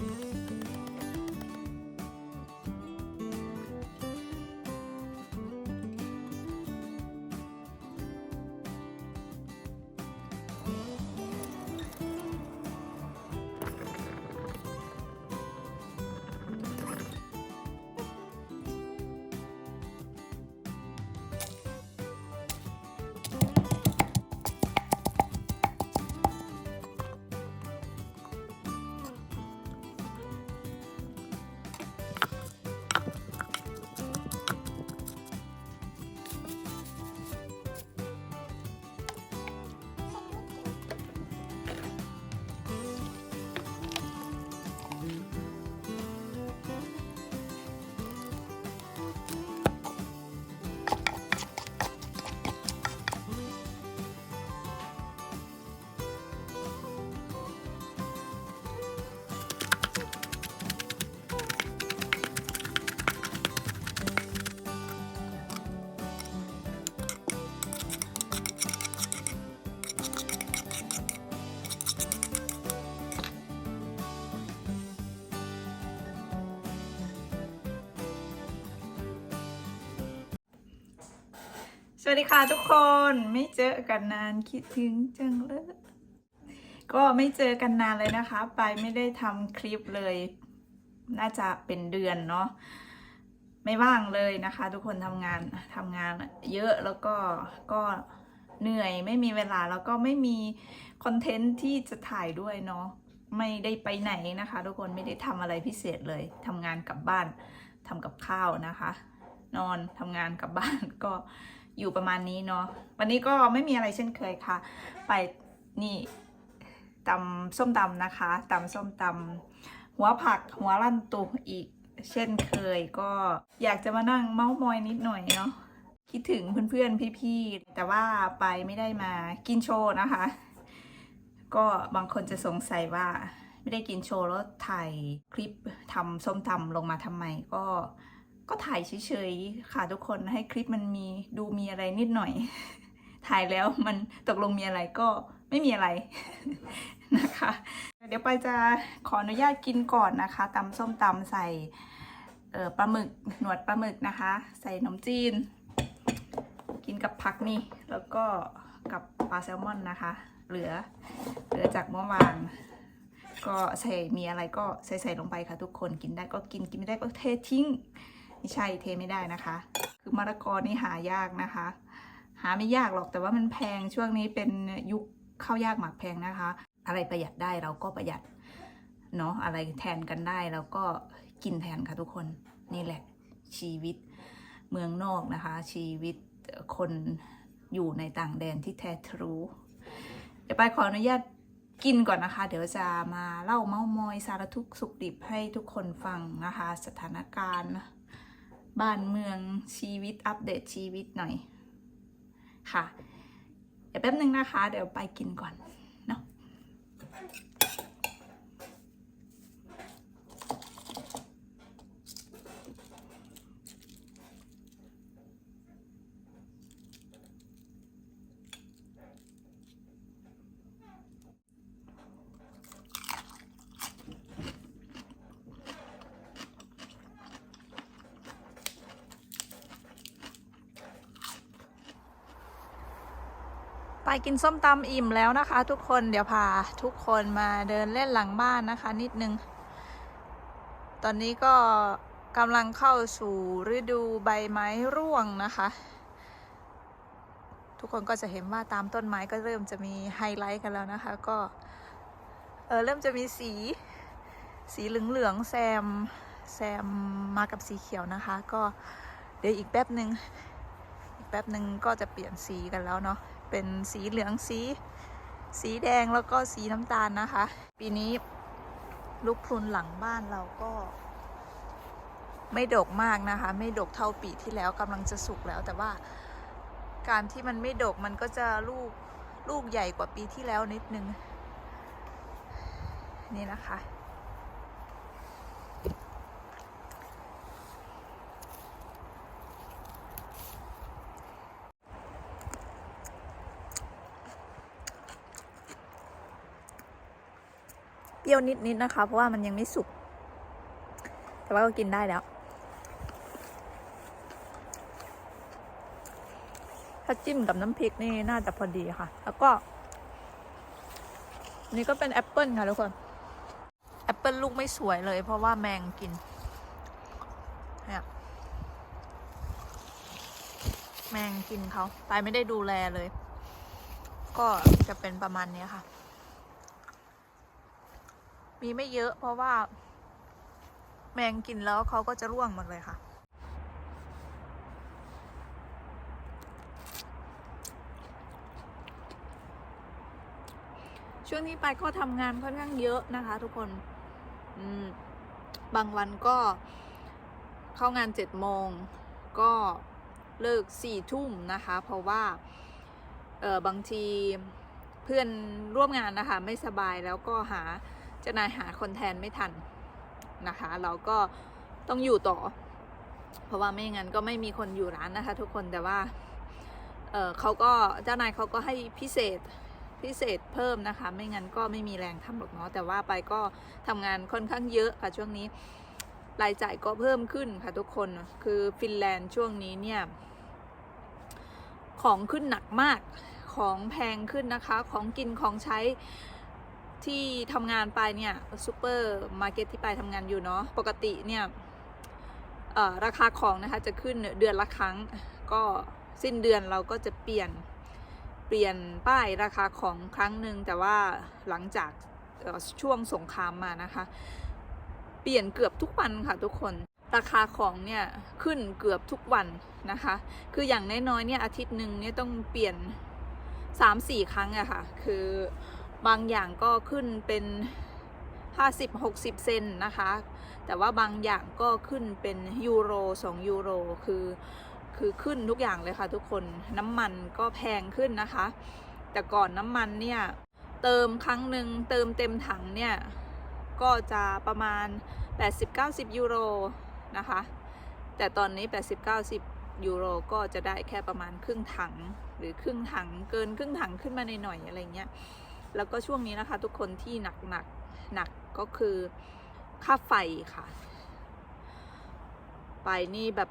ส วัสดีค่ะทุกคนไม่เจอกันนานคิดถึงจังเลยก็ไม่เจอกันนานเลยนะคะ ไปไม่ได้ทำคลิปเลย น่าจะเป็นเดือนเนาะไม่ว่างเลยนะคะ ทุกคนทำงานทำงานเยอะแล้วก็ก็เหนื่อยไม่มีเวลาแล้วก็ไม่มีคอนเทนต์ที่จะถ่ายด้วยเนาะไม่ได้ไปไหนนะคะ ทุกคนไม่ได้ทำอะไรพิเศษเลยทำงานกลับบ้านทำกับข้าวนะคะ นอนทำงานกลับบ้านก็ อยู่ประมาณนี้เนาะวันนี้ก็ไม่มีอะไรเช่นเคยค่ะ ไปนี่ตำส้มตำนะคะตำส้มตำหัวผักหัวลั่นตุอีกเช่นเคยก็อยากจะมานั่งเมาส์มอยนิดหน่อยเนาะคิดถึงเพื่อนๆพี่ๆ แต่ว่าไปไม่ได้มากินโชว์นะคะ ก็บางคนจะสงสัยว่าไม่ได้กินโชว์แล้วถ่ายคลิปทำส้มตำลงมาทำไมก็ ก็ถ่ายเฉยๆค่ะทุกคนให้คลิปมันมีดูมีอะไรนิดหน่อย ถ่ายแล้วมันตกลงมีอะไรก็ไม่มีอะไรนะคะ เดี๋ยวไปจะขออนุญาตกินก่อนนะคะตำส้มตำใส่เออปลาหมึกหนวดปลาหมึกนะคะ ใส่ขนมจีน กินกับผักนี่ แล้วก็กับปลาแซลมอนนะคะ เหลือเหลือจากเมื่อวานก็ใส่มีอะไรก็ใส่ใส่ลงไปค่ะทุกคนกินได้ก็กินกินไม่ได้ก็เททิ้ง ไม่ใช่เทไม่ได้นะคะ คือมะละกอนี่หายากนะคะ หาไม่ยากหรอกแต่ว่ามันแพงช่วงนี้เป็นยุคข้าวยากหมากแพงนะคะ อะไรประหยัดได้เราก็ประหยัดเนาะอะไรแทนกันได้เราก็กินแทนค่ะทุกคนนี่แหละชีวิตเมืองนอกนะคะ ชีวิตคนอยู่ในต่างแดนที่แท้ทรูเดี๋ยวไปขออนุญาตกินก่อนนะคะ เดี๋ยวจะมาเล่าเมาส์มอยสารทุกสุขดิบให้ทุกคนฟังนะคะ สถานการณ์ บ้านเมืองชีวิตอัปเดตชีวิตหน่อยค่ะ เดี๋ยวแป๊บนึงนะคะ เดี๋ยวไปกินก่อน ไปกินส้มตำอิ่มแล้วนะคะ ทุกคนเดี๋ยวพาทุกคนมาเดินเล่นหลังบ้านนะคะ นิดนึง ตอนนี้ก็กำลังเข้าสู่ฤดูใบไม้ร่วงนะคะ ทุกคนก็จะเห็นว่าตามต้นไม้ก็เริ่มจะมีไฮไลท์กันแล้วนะคะ ก็เออเริ่มจะมีสี สีเหลืองๆแซมแซมมากับสีเขียวนะคะ ก็เดี๋ยวอีกแป๊บหนึ่งอีกแป๊บหนึ่งก็จะเปลี่ยนสีกันแล้วเนาะ เป็นสีเหลืองสี สีแดงแล้วก็สีน้ำตาลนะคะ ปีนี้ลูกพรุนหลังบ้านเราก็ ไม่ดกมากนะคะ ไม่ดกเท่าปีที่แล้วกำลังจะสุกแล้วแต่ว่าการที่มันไม่ดกมันก็จะลูกลูกใหญ่กว่าปีที่แล้วนิดนึง นี่นะคะ รี้ยวนิดๆนะคะ เพราะว่ามันยังไม่สุก แต่ว่าก็กินได้แล้ว ถ้าจิ้มกับน้ำพริกนี่น่าจะพอดีค่ะ แล้วก็ นี่ก็เป็นแอปเปิลค่ะทุกคน แอปเปิลลูกไม่สวยเลย เพราะว่าแมงกินเนี่ยแมงกินเขาไปไม่ได้ดูแลเลย ก็จะเป็นประมาณนี้ค่ะ มีไม่เยอะเพราะว่า แมงกินแล้วเขาก็จะร่วงหมดเลยค่ะ ช่วงนี้ไปก็ทำงานค่อนข้างเยอะนะคะ ทุกคนบางวันก็เข้างานเจ็ดโมงก็เลิกสี่ทุ่มนะคะ เพราะว่าเออบางทีเพื่อนร่วมงานนะคะ ไม่สบายแล้วก็หา เจะนายหาคนแทนไม่ทันนะคะ เราก็ต้องอยู่ต่อ เพราะว่าไม่งั้นก็ไม่มีคนอยู่ร้านนะคะ ทุกคนแต่ว่าเเขาก็เจ้านายเขาก็ให้พิเศษพิเศษเพิ่มนะคะ ไม่งั้นก็ไม่มีแรงทำหรอกเนาะแต่ว่าไปก็ทำงานค่อนข้างเยอะค่ะช่วงนี้รายจ่ายก็เพิ่มขึ้นค่ะทุกคนคือฟินแลนด์ช่วงนี้เนี่ย ของขึ้นหนักมากของแพงขึ้นนะคะ ของกินของใช้ ที่ทำงานไปเนี่ยซูเปอร์มาร์เก็ตที่ไปทำงานอยู่เนาะปกติเนี่ยราคาของนะคะจะขึ้นเดือนละครั้ง ก็สิ้นเดือนเราก็จะเปลี่ยนเปลี่ยนป้ายราคาของครั้งหนึ่งแต่ว่าหลังจากช่วงสงครามมานะคะ เปลี่ยนเกือบทุกวันค่ะทุกคนราคาของเนี่ยขึ้นเกือบทุกวันนะคะ คืออย่างน้อยๆเนี่ยอาทิตย์หนึ่งเนี่ยต้องเปลี่ยน 3-4 ครั้งอะค่ะ คือ บางอย่างก็ขึ้นเป็น 50-60 เซนนะคะ แต่ว่าบางอย่างก็ขึ้นเป็นยูโร 2 ยูโร คือคือขึ้นทุกอย่างเลยค่ะทุกคนน้ำมันก็แพงขึ้นนะคะ แต่ก่อนน้ำมันเนี่ยเติมครั้งหนึ่งเติมเต็มถังเนี่ยก็จะประมาณ 80-90 ยูโรนะคะ แต่ตอนนี้ 80-90 ยูโรก็จะได้แค่ประมาณครึ่งถังหรือครึ่งถังเกินครึ่งถังขึ้นมาหน่อยๆอะไรเงี้ย แล้วก็ช่วงนี้นะคะ ทุกคนที่หนักหนักหนักก็คือค่าไฟค่ะ ไปนี่แบบ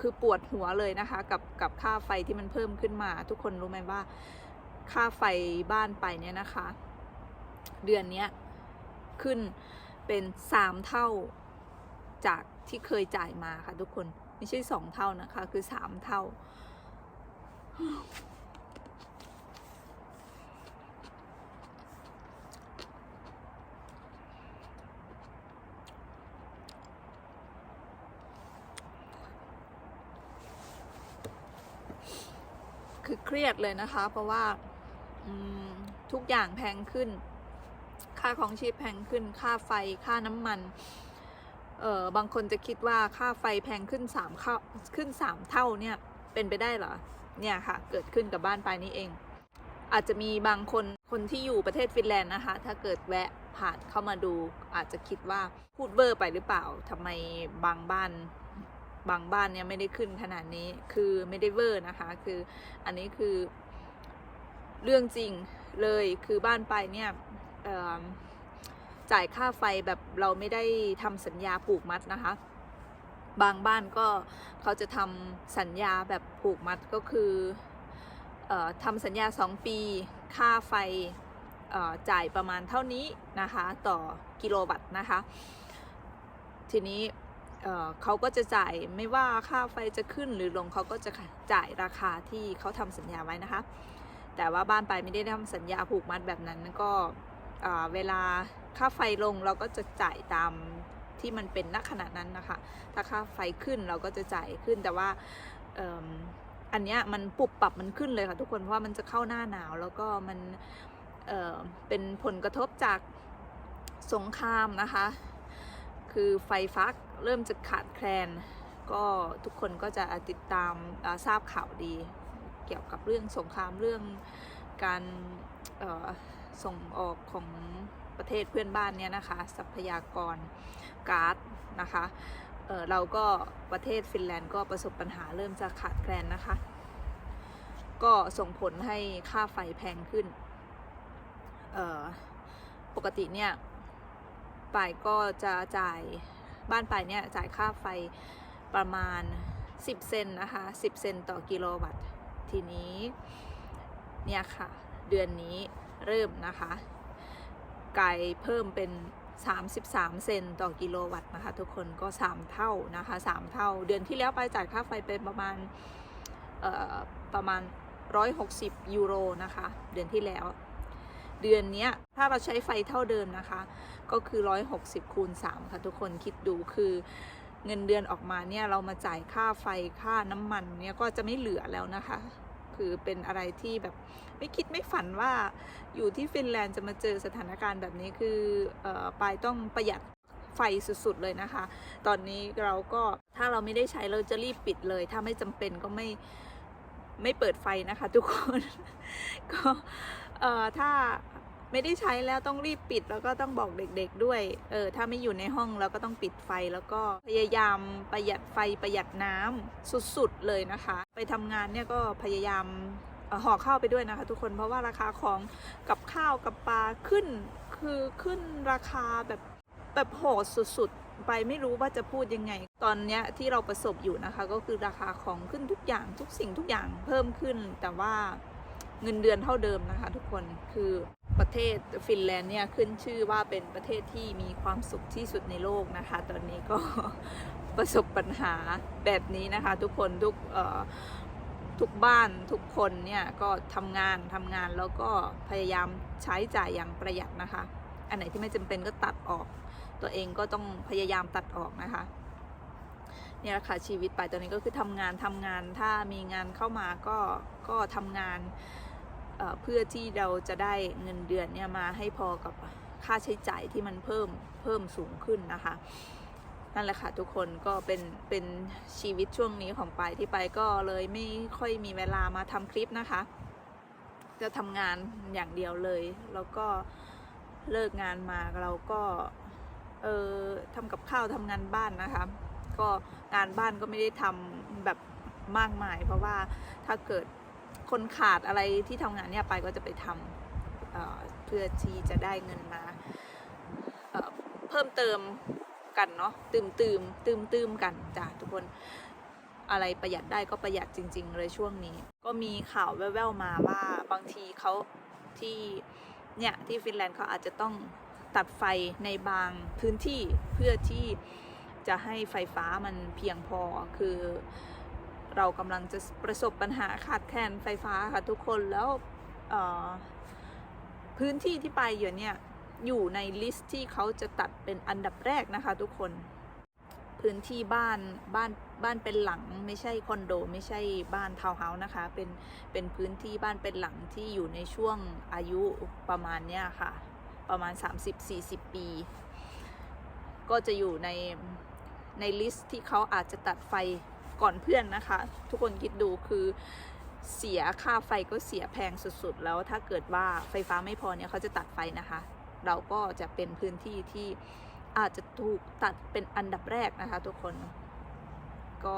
คือปวดหัวเลยนะคะ กับกับค่าไฟที่มันเพิ่มขึ้นมา ทุกคนรู้ไหมว่า ค่าไฟบ้านไปเนี่ยนะคะ เดือนนี้ขึ้นเป็นสามเท่าจากที่เคยจ่ายมาค่ะทุกคนไม่ใช่สองเท่านะคะ คือสามเท่า คือเครียดเลยนะคะ เพราะว่าทุกอย่างแพงขึ้น ค่าของชีพแพงขึ้น ค่าไฟค่าน้ำมันเออบางคนจะคิดว่าค่าไฟแพงขึ้นสามเข้าขึ้นสามเท่าเนี่ยเป็นไปได้เหรอเนี่ยค่ะ เกิดขึ้นกับบ้านปลายนี้เอง อาจจะมีบางคนคนที่อยู่ประเทศฟินแลนด์นะคะ ถ้าเกิดแวะผ่านเข้ามาดู อาจจะคิดว่าพูดเบอร์ไปหรือเปล่าทำไมบางบ้าน บางบ้านเนี่ยไม่ได้ขึ้นขนาดนี้คือไม่ได้เวอร์นะคะ คืออันนี้คือเรื่องจริงเลยคือบ้านไปเนี่ยจ่ายค่าไฟแบบเราไม่ได้ทำสัญญาผูกมัดนะคะ บางบ้านก็เขาจะทำสัญญาแบบผูกมัดก็คืออทำสัญญา 2 ปี ค่าไฟจ่ายประมาณเท่านี้นะคะ ต่อกิโลวัตต์นะคะ ทีนี้ เเขาก็จะจ่ายไม่ว่าค่าไฟจะขึ้นหรือลงเขาก็จะจ่ายราคาที่เขาทำสัญญาไว้นะคะ แต่ว่าบ้านไปไม่ได้ทำสัญญาผูกมัดแบบนั้นก็เเวลาค่าไฟลงเราก็จะจ่ายตามที่มันเป็นณขณะนั้นนะคะ ถ้าค่าไฟขึ้นเราก็จะจ่ายขึ้นแต่ว่าอันเนี้ยมันปรับปรับมันขึ้นเลยค่ะทุกคนเพราะว่ามันจะเข้าหน้าหนาว แล้วก็มันเเป็นผลกระทบจากสงครามนะคะ คือไฟฟ้า เริ่มจะขาดแคลน ก็ทุกคนก็จะติดตามาทราบข่าวดี เกี่ยวกับเรื่องสงครามเรื่องการส่งออกของประเทศเพื่อนบ้านเนี่ยนะคะ ทรัพยากรก๊าซนะคะเเราก็ประเทศฟินแลนด์ก็ประสบปัญหาเริ่มจะขาดแคลนนะคะ ก็ส่งผลให้ค่าไฟแพงขึ้น ปกติเนี่ยป่ายก็จะจ่าย บ้านป่ายเนี่ยจ่ายค่าไฟประมาณ 10 เซนนะคะ 10 เซนต่อกิโลวัตต์ทีนี้เนี่ยค่ะ เดือนนี้เริ่มนะคะไกลเพิ่มเป็น 33 เซนต่อกิโลวัตต์นะคะ ทุกคนก็ 3 เท่านะคะ 3 เท่า เดือนที่แล้วไปจ่ายค่าไฟเป็นประมาณประมาณ 160 ยูโรนะคะ เดือนที่แล้ว เดือนนี้ถ้าเราใช้ไฟเท่าเดิมนะคะ ก็คือ 160คูณ3ค่ะทุกคนคิดดูคือเงินเดือนออกมาเนี่ยเรามาจ่ายค่าไฟค่าน้ำมันเนี่ยก็จะไม่เหลือแล้วนะคะ คือเป็นอะไรที่แบบไม่คิดไม่ฝันว่าอยู่ที่ฟินแลนด์จะมาเจอสถานการณ์แบบนี้คือออปายต้องประหยัดไฟสุดๆเลยนะคะ ตอนนี้เราก็ถ้าเราไม่ได้ใช้เราจะรีบปิดเลย ถ้าไม่จำเป็นก็ไม่ไม่เปิดไฟนะคะทุกคน ก็ เอ่อถ้าไม่ได้ใช้แล้วต้องรีบปิดแล้วก็ต้องบอกเด็กๆด้วย เออถ้าไม่อยู่ในห้องเราก็ต้องปิดไฟแล้วก็พยายามประหยัดไฟประหยัดน้ำสุดๆเลยนะคะ ไปทำงานเนี่ยก็พยายามห่อข้าวไปด้วยนะคะ ทุกคนเพราะว่าราคาของกับข้าวกับปลาขึ้น คือขึ้นราคาแบบแบบโหดสุดๆ ไปไม่รู้ว่าจะพูดยังไง ตอนเนี้ยที่เราประสบอยู่นะคะ ก็คือราคาของขึ้นทุกอย่างทุกสิ่งทุกอย่างเพิ่มขึ้นแต่ว่า เงินเดือนเท่าเดิมนะคะ ทุกคนคือประเทศฟินแลนด์เนี่ยขึ้นชื่อว่าเป็นประเทศที่มีความสุขที่สุดในโลกนะคะ ตอนนี้ก็ประสบปัญหาแบบนี้นะคะ ทุกคนทุกทุกบ้านทุกคนเนี่ยก็ทำงานทำงานแล้วก็พยายามใช้จ่ายอย่างประหยัดนะคะ อันไหนที่ไม่จำเป็นก็ตัดออก ตัวเองก็ต้องพยายามตัดออกนะคะเนี่ยค่ะชีวิตไปตอนนี้ก็คือทำงานทำงานถ้ามีงานเข้ามาก็ก็ทำงาน เพื่อที่เราจะได้เงินเดือนเนี่ยมาให้พอกับค่าใช้จ่ายที่มันเพิ่มเพิ่มสูงขึ้นนะคะนั่นแหละค่ะทุกคนก็เป็นเป็นชีวิตช่วงนี้ของไปที่ไปก็เลยไม่ค่อยมีเวลามาทำคลิปนะคะ จะทำงานอย่างเดียวเลย แล้วก็เลิกงานมาเราก็เออทำกับข้าวทำงานบ้านนะคะ ก็งานบ้านก็ไม่ได้ทำแบบมากมาย เพราะว่าถ้าเกิด คนขาดอะไรที่ทำงานเนี่ยไปก็จะไปทำเเพื่อที่จะได้เงินมาเเพิ่มเติมกันเนาะตืมตืมตืมตืมกันจ้ะทุกคนอะไรประหยัดได้ก็ประหยัดจริง ๆ เลยช่วงนี้ ก็มีข่าวแว่วๆมาว่าบางทีเขาที่เนี่ยที่ฟินแลนด์เขาอาจจะต้องตัดไฟในบางพื้นที่เพื่อที่จะให้ไฟฟ้ามันเพียงพอคือ เรากำลังจะประสบปัญหาขาดแคลนไฟฟ้าค่ะทุกคนแล้วพื้นที่ที่ไปอยู่เนี่ยอยู่ในลิสต์ที่เขาจะตัดเป็นอันดับแรกนะคะทุกคนพื้นที่บ้านบ้านบ้านเป็นหลังไม่ใช่คอนโด ไม่ใช่บ้านทาวน์เฮาส์นะคะ เป็นเป็นพื้นที่บ้านเป็นหลังที่อยู่ในช่วงอายุประมาณเนี้ยค่ะ ประมาณ 30-40 ปี ก็จะอยู่ในในลิสต์ที่เขาอาจจะตัดไฟ ก่อนเพื่อนนะคะ ทุกคนคิดดูคือเสียค่าไฟก็เสียแพงสุดๆ แล้วถ้าเกิดว่าไฟฟ้าไม่พอเนี่ยเขาจะตัดไฟนะคะ เราก็จะเป็นพื้นที่ที่อาจจะถูกตัดเป็นอันดับแรกนะคะ ทุกคนก็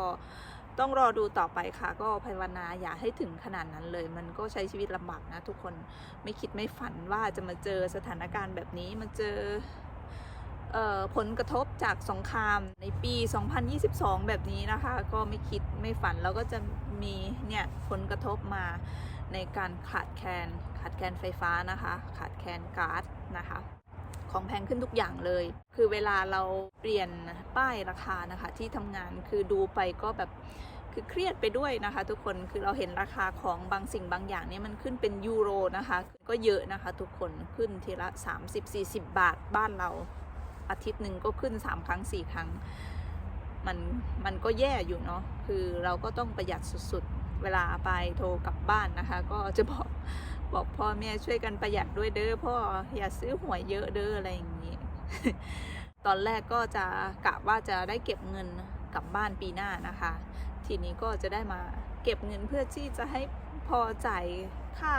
ต้องรอดูต่อไปค่ะ ก็ภาวนาอย่าให้ถึงขนาดนั้นเลย มันก็ใช้ชีวิตลำบากนะ ทุกคนไม่คิดไม่ฝันว่าจะมาเจอสถานการณ์แบบนี้มาเจอ ผลกระทบจากสงครามในปี 2022 แบบนี้นะคะ ก็ไม่คิดไม่ฝันแล้วก็จะมีเนี่ยผลกระทบมาในการขาดแคลนขาดแคลนไฟฟ้านะคะ ขาดแคลนก๊าซนะคะของแพงขึ้นทุกอย่างเลย คือเวลาเราเปลี่ยนป้ายราคานะคะ ที่ทำงานคือดูไปก็แบบคือเครียดไปด้วยนะคะ ทุกคนคือเราเห็นราคาของบางสิ่งบางอย่างเนี่ยมันขึ้นเป็นยูโรนะคะ ก็เยอะนะคะ ทุกคนขึ้นทีละ 30-40 บาทบ้านเรา อาทิตย์หนึ่งก็ขึ้นสามครั้งสี่ครั้ง มันมันก็แย่อยู่เนาะคือเราก็ต้องประหยัดสุดๆ เวลาไปโทรกลับบ้านนะคะ ก็จะบอกบอกพ่อแม่ช่วยกันประหยัดด้วยเด้อพ่ออย่าซื้อหวยเยอะเด้ออะไรอย่างนี้ ตอนแรกก็จะกะว่าจะได้เก็บเงินกลับบ้านปีหน้านะคะ ทีนี้ก็จะได้มาเก็บเงินเพื่อที่จะให้พอจ่ายค่า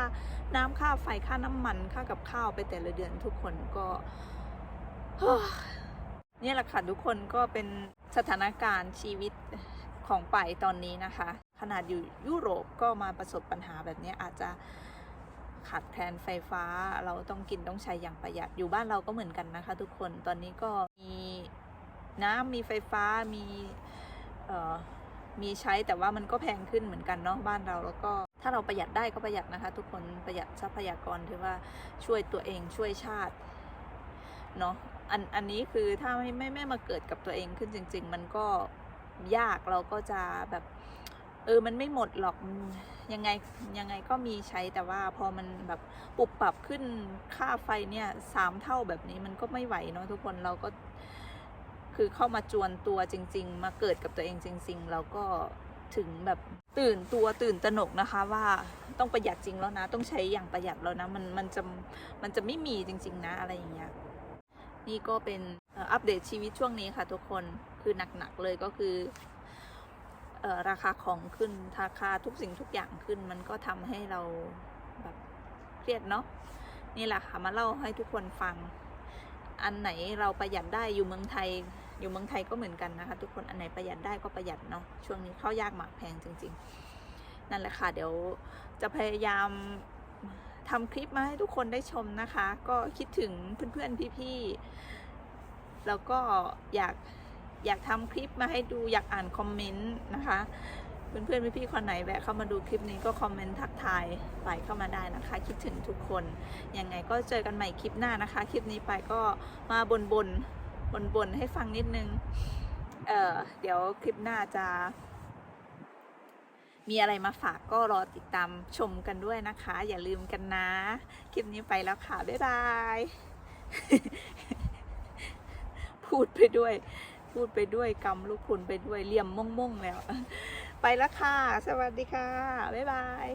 น้ำค่าไฟค่าน้ำมันค่ากับข้าวไปแต่ละเดือนทุกคนก็ เนี่ยแหละค่ะทุกคนก็เป็นสถานการณ์ชีวิตของไปตอนนี้นะคะ ขนาดอยู่ยุโรปก็มาประสบปัญหาแบบนี้อาจจะขาดแคลนไฟฟ้าเราต้องกินต้องใช้อย่างประหยัดอยู่บ้านเราก็เหมือนกันนะคะ ทุกคนตอนนี้ก็มีน้ำมีไฟฟ้ามีเอ่อมีใช้แต่ว่ามันก็แพงขึ้นเหมือนกันเนาะบ้านเราแล้วก็ถ้าเราประหยัดได้ก็ประหยัดนะคะ ทุกคนประหยัดทรัพยากรถือว่าช่วยตัวเองช่วยชาติเนาะ อันอันนี้คือถ้าไม่ไม่ไม่มาเกิดกับตัวเองขึ้นจริง ๆ มันก็ยากเราก็จะแบบ เออมันไม่หมดหรอกยังไงยังไงก็มีใช้แต่ว่าพอมันแบบปรับปรับขึ้นค่าไฟเนี่ยสามเท่าแบบนี้มันก็ไม่ไหวเนาะทุกคนเราก็ คือเข้ามาจวนตัวจริง ๆ มาเกิดกับตัวเองจริง ๆ เราก็ถึงแบบตื่นตัวตื่นตระหนกนะคะว่าต้องประหยัดจริงแล้วนะ ต้องใช้อย่างประหยัดแล้วนะ มันมันจะมันจะไม่มีจริง ๆ นะอะไรอย่างเงี้ย นี่ก็เป็นอัปเดตชีวิตช่วงนี้ค่ะทุกคนคือหนักๆเลยก็คือเอ่อราคาของขึ้นราคาทุกสิ่งทุกอย่างขึ้น มันก็ทำให้เราแบบเครียดเนาะนี่แหละค่ะมาเล่าให้ทุกคนฟัง อันไหนเราประหยัดได้อยู่เมืองไทย อยู่เมืองไทยก็เหมือนกันนะคะ ทุกคนอันไหนประหยัดได้ก็ประหยัดเนาะช่วงนี้ข้าวยากหมากแพงจริง ๆ นั่นแหละค่ะเดี๋ยวจะพยายาม ทำคลิปมาให้ทุกคนได้ชมนะคะ ก็คิดถึงเพื่อนๆพี่ๆแล้วก็อยากอยากทำคลิปมาให้ดูอยากอ่านคอมเมนต์นะคะเพื่อนๆพี่ๆคนไหนแวะเข้ามาดูคลิปนี้ก็คอมเมนต์ทักทายไปเข้ามาได้นะคะ คิดถึงทุกคนยังไงก็เจอกันใหม่คลิปหน้านะคะ คลิปนี้ไปก็มาบนบนบนบนๆให้ฟังนิดนึงเอ่อเดี๋ยวคลิปหน้าจะ มีอะไรมาฝากก็รอติดตามชมกันด้วยนะคะ อย่าลืมกันนะ คลิปนี้ไปแล้วค่ะ บ๊ายบาย พูดไปด้วย พูดไปด้วยกำลูกคุณไปด้วยเลี่ยมม่งๆแล้ว ไปแล้วค่ะ สวัสดีค่ะ บ๊ายบาย